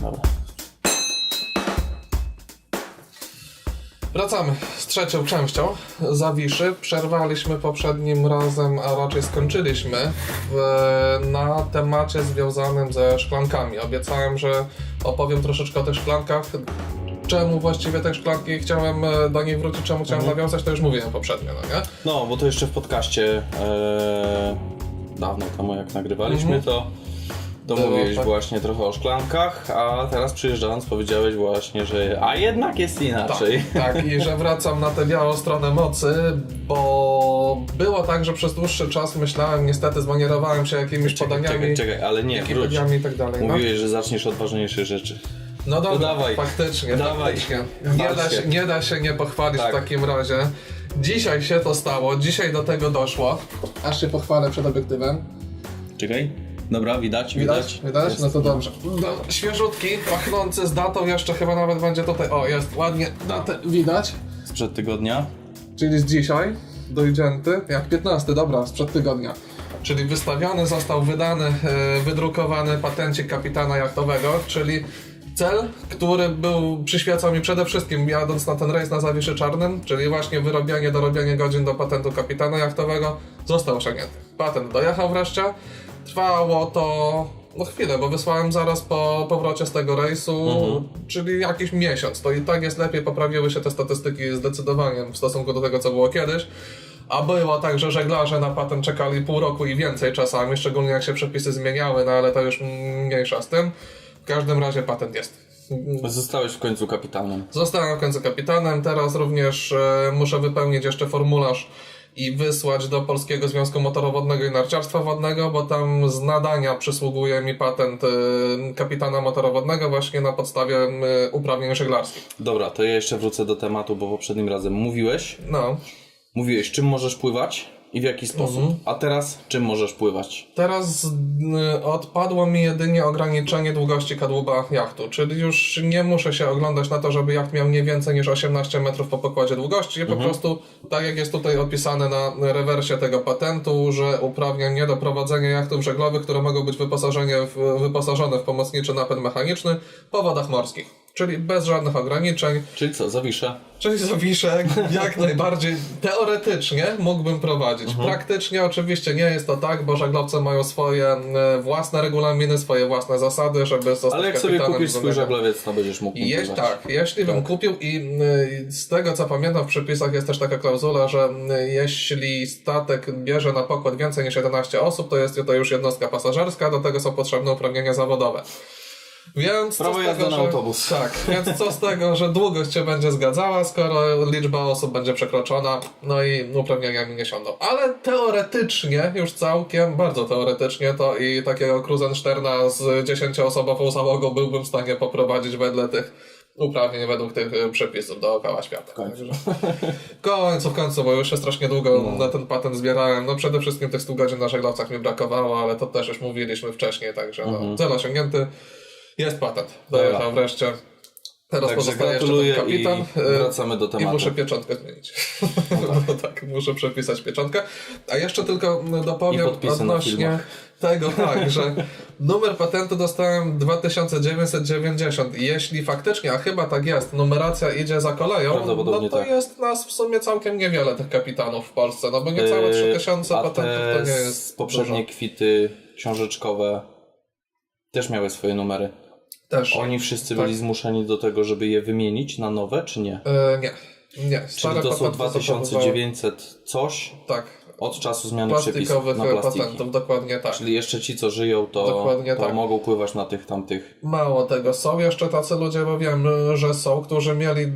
Dobra. Wracamy z trzecią częścią Zawiszy. Przerwaliśmy poprzednim razem, a raczej skończyliśmy w, na temacie związanym ze szklankami. Obiecałem, że opowiem troszeczkę o tych szklankach. Czemu właściwie te szklanki chciałem e, do niej wrócić, czemu chciałem nawiązać, to już mówiłem poprzednio, no nie? No, bo to jeszcze w podcaście e, dawno temu jak nagrywaliśmy, to, to Było, mówiłeś tak. właśnie trochę o szklankach, a teraz przyjeżdżając powiedziałeś właśnie, że a jednak jest inaczej. Tak, i że wracam na tę białą stronę mocy, bo było tak, że przez dłuższy czas myślałem, niestety zmanierowałem się jakimiś podaniami, Czekaj, czekaj, ale nie, wróć. I tak dalej. No. Mówiłeś, że zaczniesz od ważniejszych rzeczy. No dobra, dawaj. faktycznie, Dawaj. faktycznie. Nie da, się, się. nie da się nie pochwalić Tak. w takim razie. Dzisiaj się to stało, dzisiaj do tego doszło. Aż się pochwalę przed obiektywem. Czekaj. Dobra, widać, Widać? Widać? Jest. No to dobrze. No, świeżutki, pachnący z datą, jeszcze chyba nawet będzie tutaj. O, jest ładnie datę widać. Sprzed tygodnia. Czyli z dzisiaj, dojdzięty, jak 15, dobra, sprzed tygodnia. Czyli wystawiony został wydany, e, wydrukowany patencik kapitana jachtowego, czyli cel, który był, przyświecał mi przede wszystkim jadąc na ten rejs na Zawiszy Czarnym, czyli właśnie wyrobienie, dorobienie godzin do patentu kapitana jachtowego, został osiągnięty. Patent dojechał wreszcie, trwało to no chwilę, bo wysłałem zaraz po powrocie z tego rejsu, czyli jakiś miesiąc. To i tak jest lepiej, poprawiły się te statystyki zdecydowanie w stosunku do tego, co było kiedyś. A było tak, że żeglarze na patent czekali pół roku i więcej czasami, szczególnie jak się przepisy zmieniały, no ale to już mniejsza z tym. W każdym razie patent jest. Zostałeś w końcu kapitanem. Zostałem w końcu kapitanem, teraz również e, muszę wypełnić jeszcze formularz i wysłać do Polskiego Związku Motorowodnego i Narciarstwa Wodnego, bo tam z nadania przysługuje mi patent e, kapitana motorowodnego właśnie na podstawie e, uprawnień żeglarskich. Dobra, to ja jeszcze wrócę do tematu, bo poprzednim razem mówiłeś, No, mówiłeś czym możesz pływać i w jaki sposób, Mhm. a teraz czym możesz pływać. Teraz y, odpadło mi jedynie ograniczenie długości kadłuba jachtu, czyli już nie muszę się oglądać na to, żeby jacht miał nie więcej niż 18 metrów po pokładzie długości. Po prostu, tak jak jest tutaj opisane na rewersie tego patentu, że uprawnia nie do prowadzenia jachtów żeglowych, które mogą być wyposażenie w, wyposażone w pomocniczy napęd mechaniczny po wodach morskich. Czyli bez żadnych ograniczeń. Czyli co, zawiszę? Czyli zawiszek jak najbardziej teoretycznie mógłbym prowadzić. Praktycznie oczywiście nie jest to tak, bo żaglowcy mają swoje e, własne regulaminy, swoje własne zasady, żeby zostać Ale jak sobie kupisz swój żaglowiec, to będziesz mógł Jeś, tak, jeśli bym kupił i y, z tego co pamiętam w przepisach jest też taka klauzula, że y, jeśli statek bierze na pokład więcej niż 11 osób, to jest to już jednostka pasażerska, do tego są potrzebne uprawnienia zawodowe. Więc Prawo z jazdy tego, na że, autobus. Tak, więc co z tego, że długość się będzie zgadzała, skoro liczba osób będzie przekroczona, no i uprawnienia mi nie siądą. Ale teoretycznie, już całkiem, bardzo teoretycznie, to i takiego Kruzensterna z 10-osobową załogą byłbym w stanie poprowadzić wedle tych uprawnień, według tych y, przepisów dookoła świata. W końcu. W końcu, w końcu, bo już się strasznie długo na ten patent zbierałem. No przede wszystkim tych 100 godzin na żeglowcach mi brakowało, ale to też już mówiliśmy wcześniej, także no, cel osiągnięty. Jest patent. Dojechał wreszcie. Teraz Także pozostaje jeszcze gratuluję ten kapitan. i y, wracamy do I tematu. muszę pieczątkę zmienić. No tak, muszę przepisać pieczątkę. A jeszcze tylko I dopowiem odnośnie tego, tak, że numer patentu dostałem 2990 i jeśli faktycznie, a chyba tak jest, numeracja idzie za koleją, no to tak. jest nas w sumie całkiem niewiele tych kapitanów w Polsce, no bo niecałe Yy, 3000 a patentów te to nie jest poprzednie dużo. kwity książeczkowe też miały swoje numery. Też. Oni wszyscy Tak. byli zmuszeni do tego, żeby je wymienić na nowe, czy nie? E, nie, nie. Czyli to są patenty zachowywały- 2900 coś Tak, od czasu zmiany przepisów na plastiki. patentów, dokładnie tak. Czyli jeszcze ci, co żyją, to, Dokładnie to tak. mogą pływać na tych tamtych. Mało tego, są jeszcze tacy ludzie, bo wiem, że są, którzy mieli e,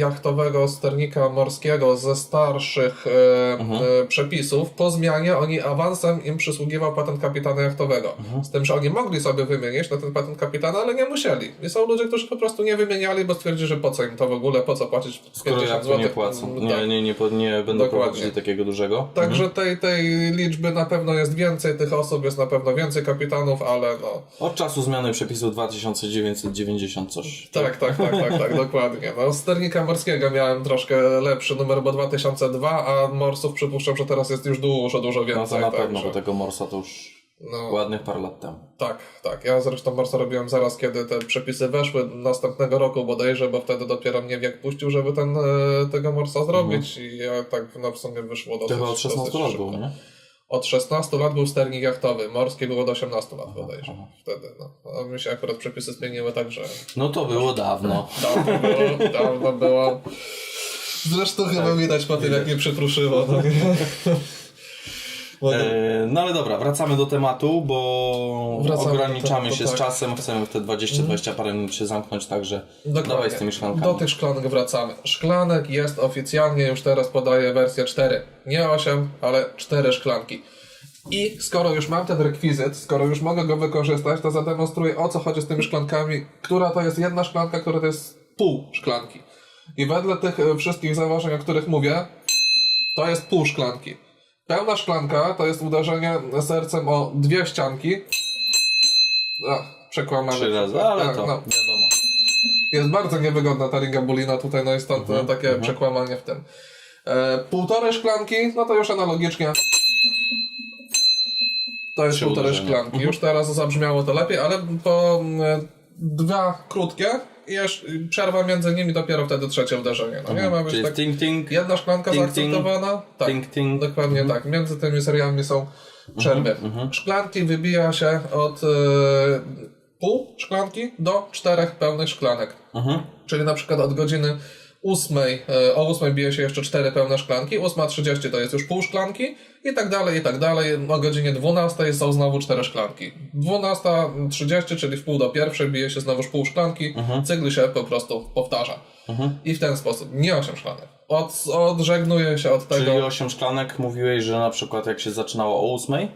jachtowego sternika morskiego ze starszych e, Mhm. e, przepisów. Po zmianie oni awansem im przysługiwał patent kapitana jachtowego. Mhm. Z tym, że oni mogli sobie wymienić na ten patent kapitana, ale nie musieli. I są ludzie, którzy po prostu nie wymieniali, bo stwierdzili, że po co im to w ogóle, po co płacić Skoro 50 jak to zł. nie płacą. Nie, Tak. nie, nie, po- nie będą Dokładnie. takiego dużego. Także tej, tej liczby na pewno jest więcej, tych osób jest na pewno więcej kapitanów, ale no, Od czasu zmiany przepisów 2990 coś. Tak, tak, tak, tak, tak, dokładnie. No, sternika morskiego miałem troszkę lepszy numer, bo 2002, a morsów przypuszczam, że teraz jest już dużo, dużo No więcej. to na pewno, bo tego morsa to już No, Ładnych parę lat temu. tak, tak. Ja zresztą bardzo robiłem zaraz, kiedy te przepisy weszły, następnego roku bodajże, bo wtedy dopiero mnie wiek puścił, żeby ten, e, tego morsa zrobić i ja tak no, w sumie wyszło dosyć chyba od 16 dosyć lat było, nie? Od 16 lat był sternik jachtowy, morski było do 18 lat bodajże aha. wtedy. No. A mi się akurat przepisy zmieniły tak, że No to było dawno. dawno było. Dawno było. Zresztą chyba widać po tym, jak mnie przypruszyło. No, no ale dobra, wracamy do tematu, bo Wracamy ograniczamy tematu, się z tak. czasem, chcemy w te 20-20 parę minut się zamknąć, także Dokładnie. dawaj z tymi szklankami. Do tych szklanek wracamy. Szklanek jest oficjalnie, już teraz podaję wersję 4. Nie 8, ale 4 szklanki. I skoro już mam ten rekwizyt, skoro już mogę go wykorzystać, to zademonstruję o co chodzi z tymi szklankami, która to jest jedna szklanka, która to jest pół szklanki. I wedle tych e, wszystkich założeń, o których mówię, to jest pół szklanki. Pełna szklanka to jest uderzenie sercem o dwie ścianki. A, przekłamane. Trzy razy, ale Tak, to no. wiadomo. Jest bardzo niewygodna ta ringabulina tutaj, no jest stąd Mhm, takie przekłamanie w tym. E, półtorej szklanki, no to już analogicznie. To jest Trzy półtorej uderzenia. szklanki. Już teraz zabrzmiało to lepiej, ale po e, dwa krótkie i jeszcze przerwa między nimi dopiero wtedy trzecie uderzenie. No nie ma być Czyli tak. ting ting, Jedna szklanka Ting, zaakceptowana. Tak. ting ting. Dokładnie tak. Między tymi seriami są przerwy. Szklanki wybija się od e, pół szklanki do czterech pełnych szklanek. Mhm. Czyli na przykład od godziny 8, e, o 8 bije się jeszcze cztery pełne szklanki, 8.30 to jest już pół szklanki i tak dalej, i tak dalej. O godzinie 12 są znowu cztery szklanki. 12.30, czyli w pół do pierwszej bije się znowuż pół szklanki, cykl się po prostu powtarza. I w ten sposób, nie 8 szklanek. Od, odżegnuję się od tego, Czyli 8 szklanek mówiłeś, że na przykład jak się zaczynało o 8,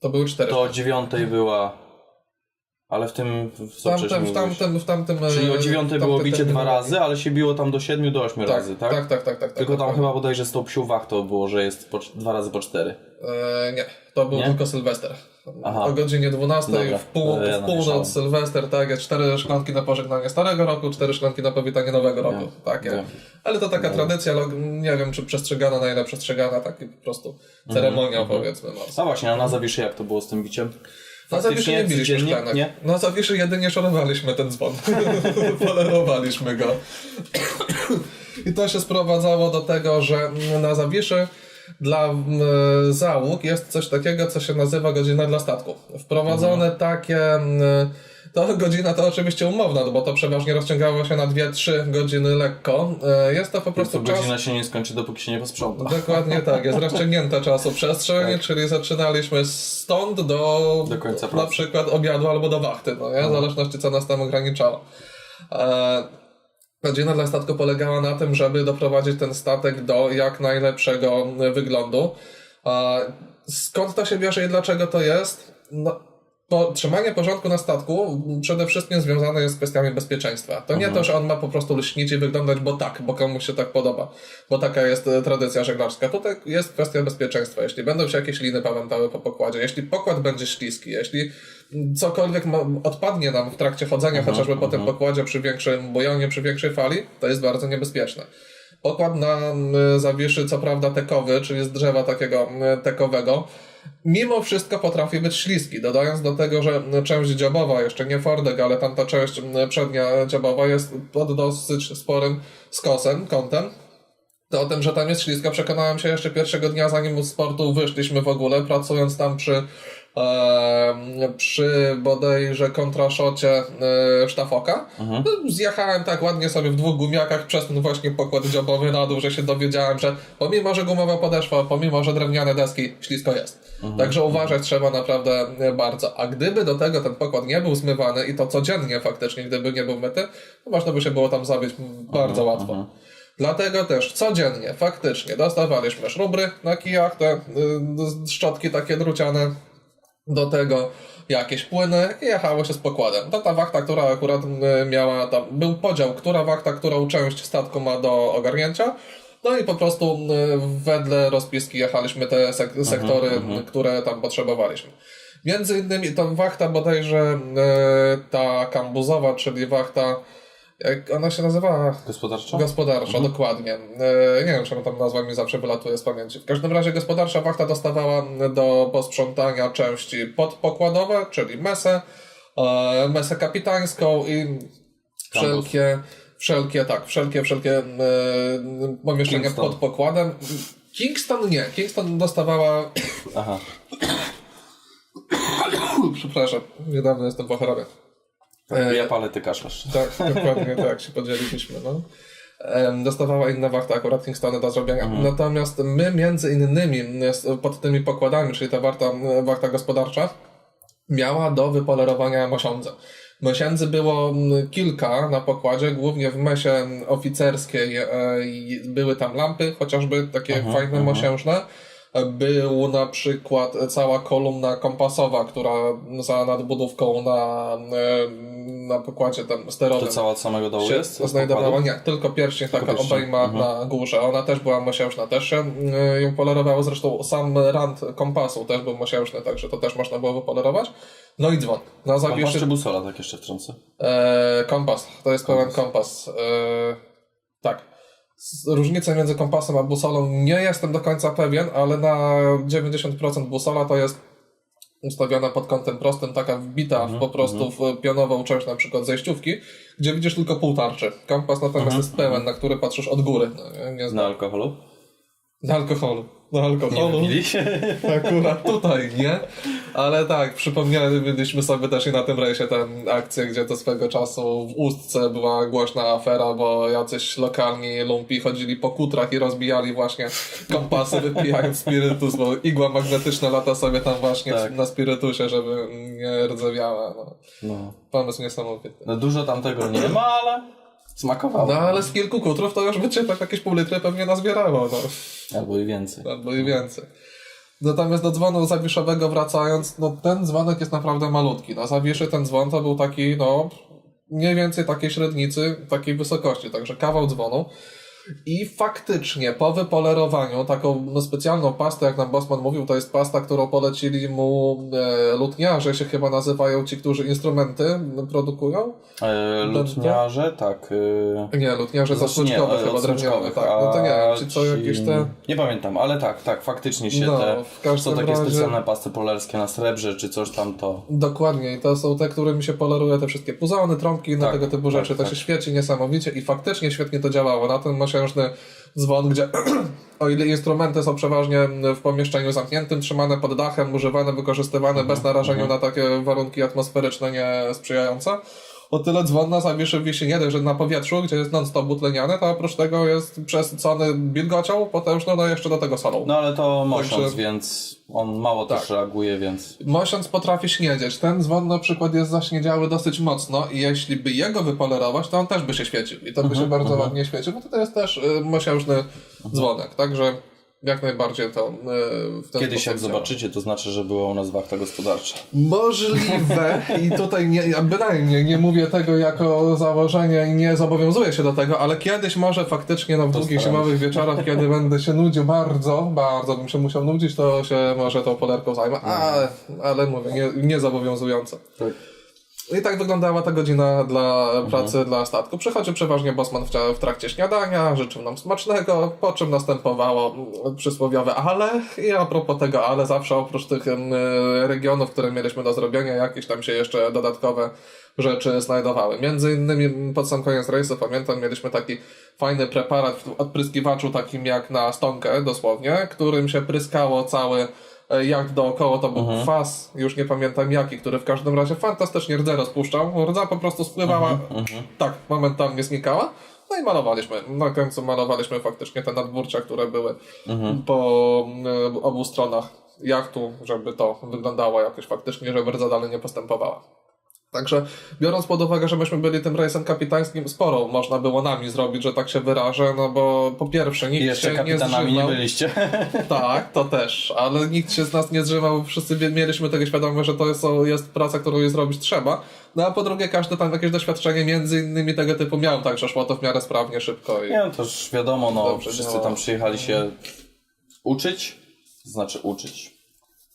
to były cztery. to o 9 była. Ale w tym. Co wcześniej w tamtym, w tamtym... Czyli o e, 9 tamtym było bicie dwa razy, ale się biło tam do 7 do 8 Tak, razy, tak? tak, tak, tak, tak. Tylko tam dokładnie. chyba bodajże z tą psią wachtą było, że jest po, dwa razy po 4. E, nie, to był Nie? tylko Sylwester. Aha. O godzinie 12 Dobra, w, pół, to ja w północ. Sylwester, tak, jest cztery szklanki na pożegnanie starego roku, cztery szklanki na powitanie nowego roku. Wiem, Takie. wiem. Ale to taka tradycja, log- nie wiem czy przestrzegana, na ile przestrzegana, taki po prostu ceremonia Mhm, powiedzmy. No. A właśnie, a na zawiszy jak to było z tym biciem? Na zawiszy nie biliśmy szklanek. Nie? Na zawiszy jedynie szorowaliśmy ten dzwon. Polerowaliśmy go. I to się sprowadzało do tego, że na zawiszy dla mm, załóg jest coś takiego, co się nazywa godzina dla statku. Wprowadzone Mhm. takie... mm, To godzina to oczywiście umowna, no bo to przeważnie rozciągało się na 2-3 godziny lekko. E, Jest to po prostu czas... godzina się nie skończy, dopóki się nie posprząta. Dokładnie tak, jest rozciągnięta czasoprzestrzeń, czyli zaczynaliśmy stąd do, Do końca na pracy. przykład obiadu albo do wachty, no nie? w zależności co nas tam ograniczało. E, godzina dla statku polegała na tym, żeby doprowadzić ten statek do jak najlepszego wyglądu. E, skąd to się bierze i dlaczego to jest? No, po, trzymanie porządku na statku przede wszystkim związane jest z kwestiami bezpieczeństwa. To nie to, że on ma po prostu lśnić i wyglądać, bo tak, bo komuś się tak podoba, bo taka jest e, tradycja żeglarska. Tutaj jest kwestia bezpieczeństwa. Jeśli będą się jakieś liny pamiętały po pokładzie, jeśli pokład będzie śliski, jeśli cokolwiek odpadnie nam w trakcie chodzenia, chociażby po tym pokładzie przy większym bujonie, przy większej fali, to jest bardzo niebezpieczne. Pokład na y, zawiszy, co prawda tekowy, czyli z drzewa takiego y, tekowego, mimo wszystko potrafi być śliski, dodając do tego, że część dziobowa, jeszcze nie fordek, ale tamta część przednia dziobowa jest pod dosyć sporym skosem, kątem, to o tym, że tam jest śliska, przekonałem się jeszcze pierwszego dnia, zanim z sportu wyszliśmy w ogóle, pracując tam przy, e, przy bodajże kontraszocie e, sztafoka. No, zjechałem tak ładnie sobie w dwóch gumiakach przez ten właśnie pokład dziobowy na dół, że się dowiedziałem, że pomimo, że gumowa podeszwa, pomimo, że drewniane deski, ślisko jest. Także uważać trzeba naprawdę bardzo. A gdyby do tego ten pokład nie był zmywany i to codziennie faktycznie, gdyby nie był myty, to można by się było tam zabić bardzo łatwo. Dlatego też codziennie faktycznie dostawaliśmy szrubry na kijach, te y, szczotki takie druciane, do tego jakieś płyny i jechało się z pokładem. To ta wachta, która akurat y, miała tam, był podział, która wachta, którą część statku ma do ogarnięcia. No i po prostu wedle rozpiski jechaliśmy te sek- sektory, które tam potrzebowaliśmy. Między innymi tą wachta bodajże y, ta kambuzowa, czyli wachta Jak ona się nazywała? Gospodarczo? Gospodarcza, dokładnie. E, nie wiem, czemu tam nazwa mi zawsze wylatuje z pamięci. W każdym razie gospodarcza wachta dostawała do posprzątania części podpokładowe, czyli mesę, e, mesę kapitańską i wszelkie, wszelkie, tak, wszelkie, wszelkie e, pomieszczenia Kingston. pod pokładem. Kingston nie. Kingston dostawała, Aha. przepraszam, niedawno jestem po chorobie. Ja palę, ty kaszlasz. Tak, dokładnie tak się podzieliliśmy. No. Dostawała inna wachta akurat Kingstony do zrobienia. Natomiast my między innymi pod tymi pokładami, czyli ta warta, wachta gospodarcza, miała do wypolerowania mosiądze. Mosiędzy było mm, kilka na pokładzie, głównie w mesie oficerskiej e, były tam lampy, chociażby takie fajne mosiężne. Był na przykład cała kolumna kompasowa, która za nadbudówką na, e, na pokładzie tam To sterowym cała od samego dołu jest? Znajdowała. Nie, tylko pierścień taka pierścień. obejma Mhm. na górze. Ona też była mosiężna, też się y, ją polerowało. Zresztą sam rand kompasu też był mosiężny, także to też można było wypolerować. No i dzwon. Na Kompas zawiszy czy busola, tak jeszcze wtrącę? e, kompas. To jest pełen kompas. E, tak. Różnica między kompasem a busolą nie jestem do końca pewien, ale na 90% busola to jest ustawiona pod kątem prostym, taka wbita Mhm, po prostu w pionową część na przykład zejściówki, gdzie widzisz tylko pół tarczy. Kompas natomiast Mhm, jest pełen, na który patrzysz od góry. No, Na alkoholu? Na alkoholu. Nie alkoholu. wypili? Akurat tutaj, nie? Ale tak, przypomnieliśmy sobie też i na tym rejsie tę akcję, gdzie to swego czasu w Ustce była głośna afera, bo jacyś lokalni lumpi chodzili po kutrach i rozbijali właśnie kompasy, wypijając spirytus, bo igła magnetyczna lata sobie tam właśnie Tak. na spirytusie, żeby nie rdzewiała. No. No. Pomysł niesamowity. no dużo tam tego nie ma, ale smakowało. No ale z kilku kutrów to już by cię tak jakieś pół litry pewnie nazbierało. No. Albo i więcej. albo i więcej. Natomiast do dzwonu zawiszowego wracając, no ten dzwonek jest naprawdę malutki. Na zawiszy ten dzwon to był taki, no mniej więcej takiej średnicy, takiej wysokości, także kawał dzwonu. I faktycznie po wypolerowaniu taką no, specjalną pastę, jak nam Bosman mówił, to jest pasta, którą polecili mu e, lutniarze, się chyba nazywają ci, którzy instrumenty produkują. E, lutniarze, tak. E, Nie, lutniarze znaczy zasłuczkowe e, chyba drewniane, tak. No to nie czy co jakieś te... Nie pamiętam, ale tak, tak, faktycznie się No, te... w każdym Są takie razie- specjalne pasty polerskie na srebrze, czy coś tam to... Dokładnie, i to są te, którymi się poleruje te wszystkie puzony, trąbki i Tak, tego typu rzeczy. tak, to tak. się świeci niesamowicie i faktycznie świetnie to działało. Na ten mosiężny dzwon, gdzie o ile instrumenty są przeważnie w pomieszczeniu zamkniętym, trzymane pod dachem, używane, wykorzystywane bez Mhm, narażenia na takie warunki atmosferyczne niesprzyjające, o tyle dzwon na zawiszy wisi nie dość, że na powietrzu, gdzie jest non-stop butleniany, to oprócz tego jest przesycony wilgocią potężną, no jeszcze do tego solą. No ale to mosiąc, Także- więc on mało Tak. też reaguje, więc... Mosiąc potrafi śniedzieć. Ten dzwon na przykład jest zaśniedziały dosyć mocno i jeśli by jego wypolerować, to on też by się świecił. I to by się bardzo ładnie świecił, bo to jest też y, mosiężny dzwonek. Także jak najbardziej to y, w ten Kiedyś jak zobaczycie, to znaczy, że była u nas wachta gospodarcza. Możliwe i tutaj nie, ja bynajmniej nie mówię tego jako założenie i nie zobowiązuję się do tego, ale kiedyś może faktycznie no, w długich zimowych wieczorach, kiedy będę się nudził bardzo, bardzo bym się musiał nudzić, to się może tą polerką zajmę, ale, ale mówię, nie, nie zobowiązująco. Tak. I tak wyglądała ta godzina dla pracy dla statku. Przychodzi przeważnie Bosman w, trakcie śniadania, życzył nam smacznego, po czym następowało przysłowiowe ale. I a propos tego ale, zawsze oprócz tych regionów, które mieliśmy do zrobienia, jakieś tam się jeszcze dodatkowe rzeczy znajdowały. Między innymi pod sam koniec rejsu, pamiętam, mieliśmy taki fajny preparat w odpryskiwaczu, takim jak na stonkę dosłownie, którym się pryskało cały e, jacht dookoła, to był kwas, już nie pamiętam jaki, który w każdym razie fantastycznie rdzę rozpuszczał. Rdza po prostu spływała, tak, momentalnie znikała. No i malowaliśmy. Na końcu malowaliśmy faktycznie te nadburcia, które były po e, obu stronach jachtu, żeby to wyglądało jakoś faktycznie, żeby rdza dalej nie postępowała. Także biorąc pod uwagę, że myśmy byli tym rejsem kapitańskim, sporo można było nami zrobić, że tak się wyrażę, no bo po pierwsze nikt I jeszcze się nie kapitanami nie byliście. Tak, to też, ale nikt się z nas nie zrzymał, wszyscy mieliśmy tego świadomość, że to jest, jest praca, którą jej zrobić trzeba. No a po drugie, każdy tam jakieś doświadczenie między innymi tego typu miał, także szło to w miarę sprawnie, szybko i... Nie, no to już wiadomo, no, Dobrze wszyscy działało. tam przyjechali się uczyć, to znaczy uczyć.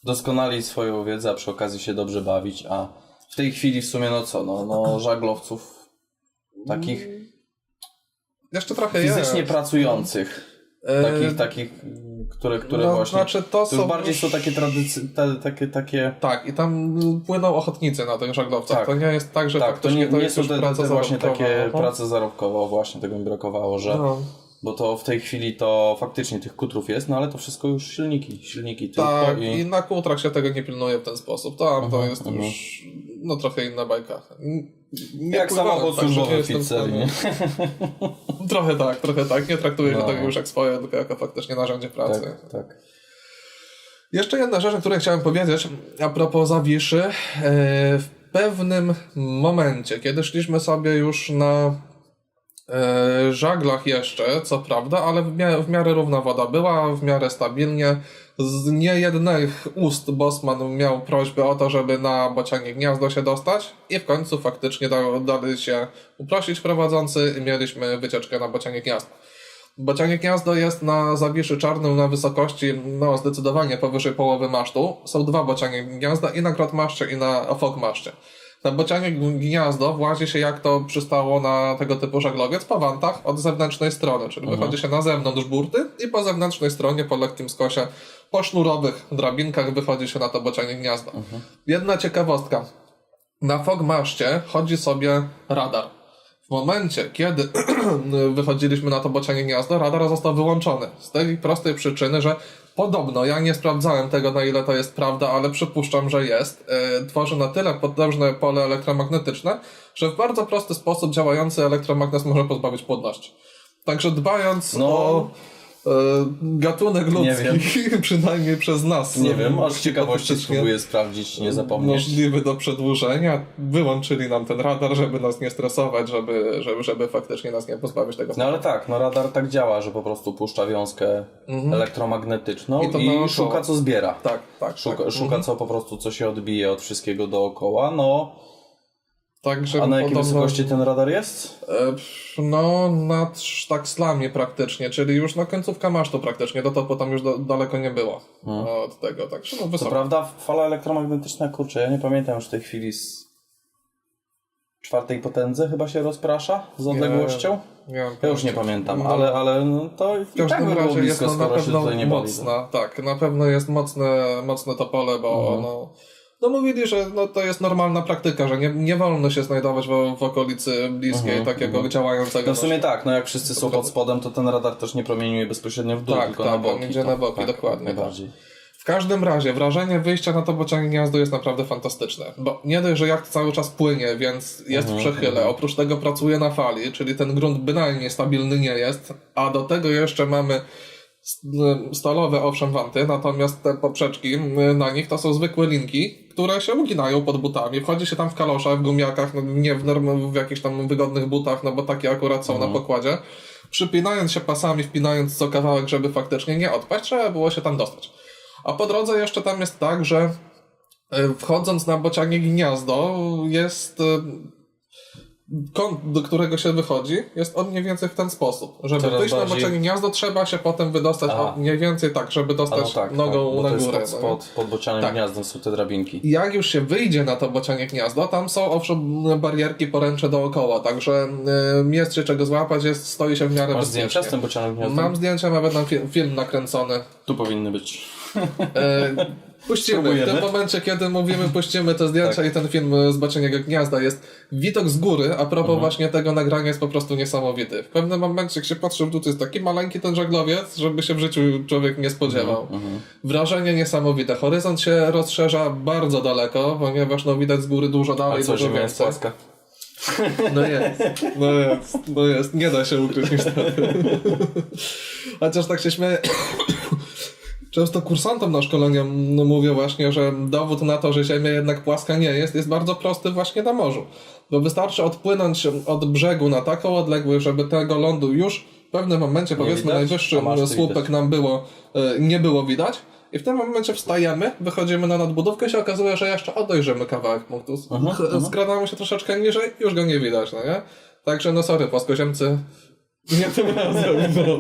Doskonalić swoją wiedzę, a przy okazji się dobrze bawić, a w tej chwili w sumie no co, no, no żaglowców takich Jeszcze trochę fizycznie jest. pracujących. E, Takich, takich, które, które no, właśnie. Znaczy to to są już bardziej są takie tradycyjne, takie, takie. Tak, i tam płyną ochotnicy na tych żaglowcach. Tak. To nie jest tak, że Tak, to nie, nie są te, praca te właśnie takie No. prace zarobkowe, właśnie tego mi brakowało, że. No. Bo to w tej chwili to faktycznie tych kutrów jest, no ale to wszystko już silniki, silniki tylko Tak, i... i na kółtrach się tego nie pilnuje w ten sposób. Tam to Mhm, jest mhm. już no trochę inna bajka. Nie Jak samochód także służbowy w pizzerii, nie? Trochę tak, trochę tak. Nie traktuję No. tego już jak swoje, tylko jako faktycznie narzędzie pracy. Tak, tak. Jeszcze jedna rzecz, o której chciałem powiedzieć, a propos Zawiszy. E, W pewnym momencie, kiedy szliśmy sobie już na e, żaglach jeszcze, co prawda, ale w miarę, w miarę równa woda była, w miarę stabilnie. Z niejednych ust Bosman miał prośbę o to, żeby na bocianie gniazdo się dostać i w końcu faktycznie dali się uprosić prowadzący i mieliśmy wycieczkę na bocianie gniazdo. Bocianie gniazdo jest na Zawiszy Czarnym na wysokości, no zdecydowanie powyżej połowy masztu. Są dwa bocianie gniazda i na Grotmaszcie i na Fokmaszcie. Na bocianie gniazdo włazi się jak to przystało na tego typu żaglowiec po wantach od zewnętrznej strony, czyli wychodzi się na zewnątrz burty i po zewnętrznej stronie po lekkim skosie po sznurowych drabinkach wychodzi się na to bocianie gniazdo. Jedna ciekawostka. Na Fogmaszcie chodzi sobie radar. W momencie, kiedy wychodziliśmy na to bocianie gniazdo, radar został wyłączony. Z tej prostej przyczyny, że podobno, ja nie sprawdzałem tego na ile to jest prawda, ale przypuszczam, że jest, e, tworzy na tyle potężne pole elektromagnetyczne, że w bardzo prosty sposób działający elektromagnes może pozbawić płodności. Także dbając No. o gatunek Nie ludzki, przynajmniej przez nas. Nie wiem, aż ciekawości spróbuję sprawdzić, nie zapomnieć. możliwy do przedłużenia. Wyłączyli nam ten radar, żeby nas nie stresować, żeby, żeby, żeby faktycznie nas nie pozbawić tego. No ale tak, no radar tak działa, że po prostu puszcza wiązkę elektromagnetyczną I to i, szuka co zbiera. Tak, tak. Szuka, tak. szuka co po prostu, co się odbije od wszystkiego dookoła, no. Także A na jakiej podobno- wysokości ten radar jest? E, No, nad sztakslami praktycznie, czyli już na końcówka masztu praktycznie, do topu tam już do, daleko nie było od tego, także no wysoko. prawda fala elektromagnetyczna, kurczę, ja nie pamiętam już w tej chwili z czwartej potędzy chyba się rozprasza z odległością. Nie mam Ja już nie pamiętam, No. ale, ale no to W tak każdym było razie jest blisko, to na pewno nie boli. mocna, tak, na pewno jest mocne, mocne to pole, bo Mhm. no, no mówili, że no, to jest normalna praktyka, że nie, nie wolno się znajdować w, w okolicy bliskiej takiego działającego. No w sumie tak, no jak wszyscy są pod spodem, to ten radar też nie promieniuje bezpośrednio w dół, Tak, tylko tak, na boki. idzie to- na boki, tak, dokładnie, Najbardziej. W każdym razie wrażenie wyjścia na to bocianie gniazdo jest naprawdę fantastyczne, bo nie dość, że jacht cały czas płynie, więc jest Mhm, w przechyle, oprócz tego pracuje na fali, czyli ten grunt bynajmniej stabilny nie jest, a do tego jeszcze mamy stalowe owszem wanty, natomiast te poprzeczki y, na nich to są zwykłe linki, które się uginają pod butami. Wchodzi się tam w kaloszach, w gumiakach, no nie w, norm, w jakichś tam wygodnych butach, no bo takie akurat są na pokładzie. Przypinając się pasami, wpinając co kawałek, żeby faktycznie nie odpaść, trzeba było się tam dostać. A po drodze jeszcze tam jest tak, że y, wchodząc na bocianie gniazdo jest y, kąt, do którego się wychodzi, jest on mniej więcej w ten sposób. Żeby Coraz wyjść na bardziej- bocianie gniazdo, trzeba się potem wydostać mniej więcej tak, żeby dostać no tak, nogą tak, na górę. pod, no pod, pod bocianem Tak. gniazdem są te drabinki. I jak już się wyjdzie na to bocianie gniazdo, tam są owszem barierki poręcze dookoła, także y, jest się czego złapać, jest, stoi się w miarę Masz zdjęcia z tym bocianem? Mam zdjęcia, nawet nam film, film nakręcony. Tu powinny być. E, puścimy. W tym momencie, kiedy mówimy puścimy te zdjęcia Tak. i ten film z Bacieniego Gniazda jest widok z góry, a propos Mhm. właśnie tego nagrania jest po prostu niesamowity. W pewnym momencie, jak się patrzy w dół, to jest taki maleńki ten żaglowiec, żeby się w życiu człowiek nie spodziewał. Mhm, Wrażenie niesamowite. Horyzont się rozszerza bardzo daleko, ponieważ no widać z góry dużo A dalej, co, dużo ziemia jest więcej. płaska? No jest, no jest, no jest, nie da się ukryć niestety. Chociaż tak się śmieję. Często kursantom na szkoleniu no, mówię właśnie, że dowód na to, że Ziemia jednak płaska nie jest, jest bardzo prosty właśnie na morzu. Bo wystarczy odpłynąć od brzegu na taką odległość, żeby tego lądu już w pewnym momencie, powiedzmy widać? najwyższy A masz to słupek widać. nam było, e, nie było widać. I w tym momencie wstajemy, wychodzimy na nadbudówkę i się okazuje, że jeszcze odejrzymy kawałek punktu. Mhm, Skradamy się troszeczkę niżej, już go nie widać, no nie? Także no sorry, płaskoziemcy, nie tym razem, no.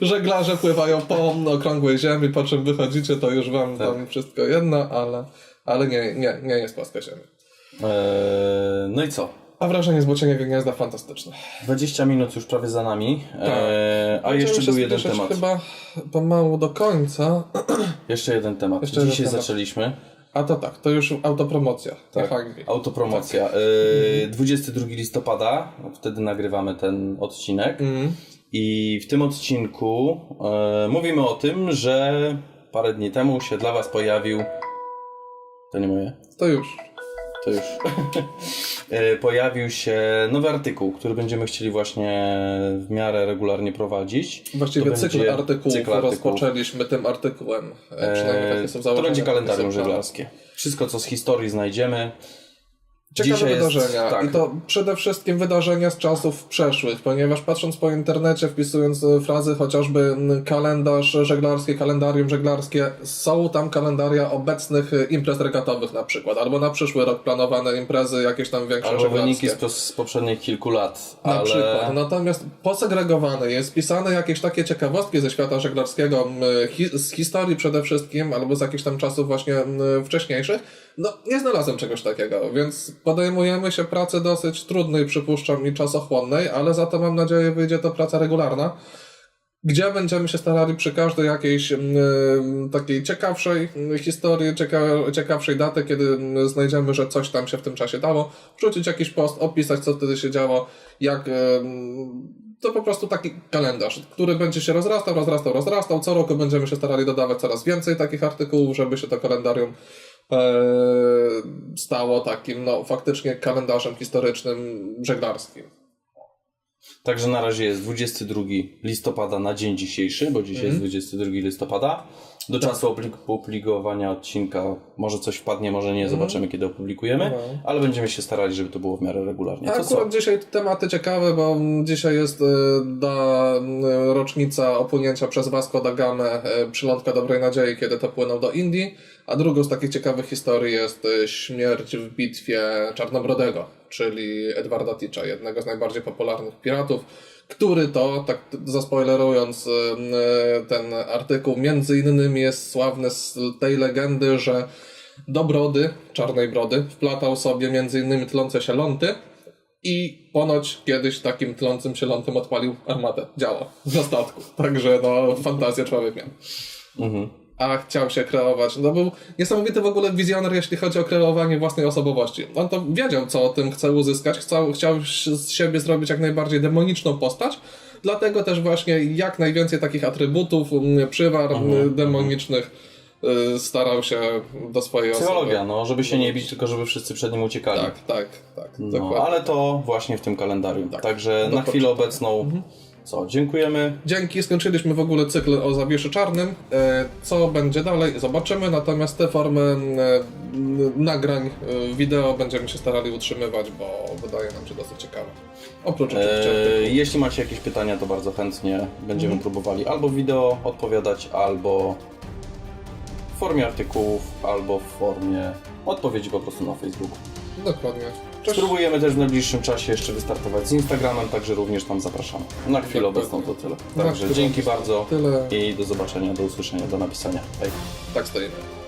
Żeglarze pływają po okrągłej ziemi, po czym wychodzicie, to już wam Tak. tam wszystko jedno, ale, ale nie, nie, nie jest płaskoziemie. Eee, no i co? A wrażenie z Bocianiego Gniazda fantastyczne. 20 minut już prawie za nami, Tak. e, a jeszcze był jeden temat. chyba pomału do końca. Jeszcze jeden temat. Jeszcze jeden Dzisiaj temat. zaczęliśmy. A to tak, to już autopromocja. Tak, autopromocja. E, 22 listopada, wtedy nagrywamy ten odcinek. Mhm. I w tym odcinku e, mówimy o tym, że parę dni temu się dla Was pojawił. To nie moje. To już. To już. E, Pojawił się nowy artykuł, który będziemy chcieli właśnie w miarę regularnie prowadzić. Właściwie To cykl artykułów cykl artykułów. rozpoczęliśmy tym artykułem. E, przynajmniej takie są to założenia. będzie kalendarium żeglarskie. Wszystko, co z historii znajdziemy. Ciekawe Dzisiaj jest- wydarzenia. tak. I to przede wszystkim wydarzenia z czasów przeszłych, ponieważ patrząc po internecie, wpisując e, frazy chociażby kalendarz żeglarski, kalendarium żeglarskie, są tam kalendaria obecnych e, imprez regatowych na przykład, albo na przyszły rok planowane imprezy jakieś tam większe Albo żeglarskie. wyniki z, z poprzednich kilku lat. Na ale... przykład. Natomiast posegregowane jest pisane jakieś takie ciekawostki ze świata żeglarskiego, z historii przede wszystkim, albo z jakichś tam czasów właśnie wcześniejszych. No, nie znalazłem czegoś takiego, więc podejmujemy się pracy dosyć trudnej, przypuszczam, i czasochłonnej, ale za to mam nadzieję wyjdzie to praca regularna. Gdzie będziemy się starali przy każdej jakiejś mm, takiej ciekawszej mm, historii, cieka, ciekawszej daty, kiedy mm, znajdziemy, że coś tam się w tym czasie dało, wrzucić jakiś post, opisać, co wtedy się działo, jak. em, To po prostu taki kalendarz, który będzie się rozrastał, rozrastał, rozrastał. Co roku będziemy się starali dodawać coraz więcej takich artykułów, żeby się to kalendarium stało takim, no faktycznie kalendarzem historycznym, żeglarskim. Także na razie jest 22 listopada na dzień dzisiejszy, bo dzisiaj Mhm. jest 22 listopada. Do Tak. czasu opublikowania odcinka może coś wpadnie, może nie, zobaczymy kiedy opublikujemy, No. ale będziemy się starali, żeby to było w miarę regularnie. A To co? akurat dzisiaj tematy ciekawe, bo mm, dzisiaj jest y, da, y, rocznica opłynięcia przez Vasco da Gamę y, przylądka Dobrej Nadziei, kiedy to płynął do Indii, a drugą z takich ciekawych historii jest y, śmierć w bitwie Czarnobrodego, czyli Edwarda Ticza, jednego z najbardziej popularnych piratów, który to, tak zaspoilerując y, y, ten artykuł, między innymi jest sławny z tej legendy, że do brody, czarnej brody, wplatał sobie między innymi tlące się ląty i ponoć kiedyś takim tlącym się lątem odpalił armatę. Działa. Na statku. Także no, fantazja człowiek miał. Mhm. A chciał się kreować. No był niesamowity w ogóle wizjoner, jeśli chodzi o kreowanie własnej osobowości. On to wiedział, co o tym chce uzyskać. Chciał, chciał z siebie zrobić jak najbardziej demoniczną postać. Dlatego też właśnie jak najwięcej takich atrybutów, mm, przywar mm, demonicznych y, starał się do swojej osoby. Psychologia, no, żeby się nie bić, tylko żeby wszyscy przed nim uciekali. Tak, tak, tak. No, dokładnie. ale to właśnie w tym kalendarium. Także Do na chwilę obecną co, dziękujemy. Dzięki, skończyliśmy w ogóle cykl o Zawieszu Czarnym. E, Co będzie dalej, zobaczymy. Natomiast te formy nagrań e, wideo będziemy się starali utrzymywać, bo wydaje nam się dosyć ciekawe. Oprócz oczywiście E, artykułów. jeśli macie jakieś pytania, to bardzo chętnie będziemy próbowali albo wideo odpowiadać, albo w formie artykułów, albo w formie odpowiedzi po prostu na Facebooku. Dokładnie. Cześć. Spróbujemy też w najbliższym czasie jeszcze wystartować z Instagramem, także również tam zapraszamy. Na chwilę obecną to tyle. Także dzięki bardzo Tyle. i do zobaczenia, do usłyszenia, do napisania. Hej. Tak stoimy.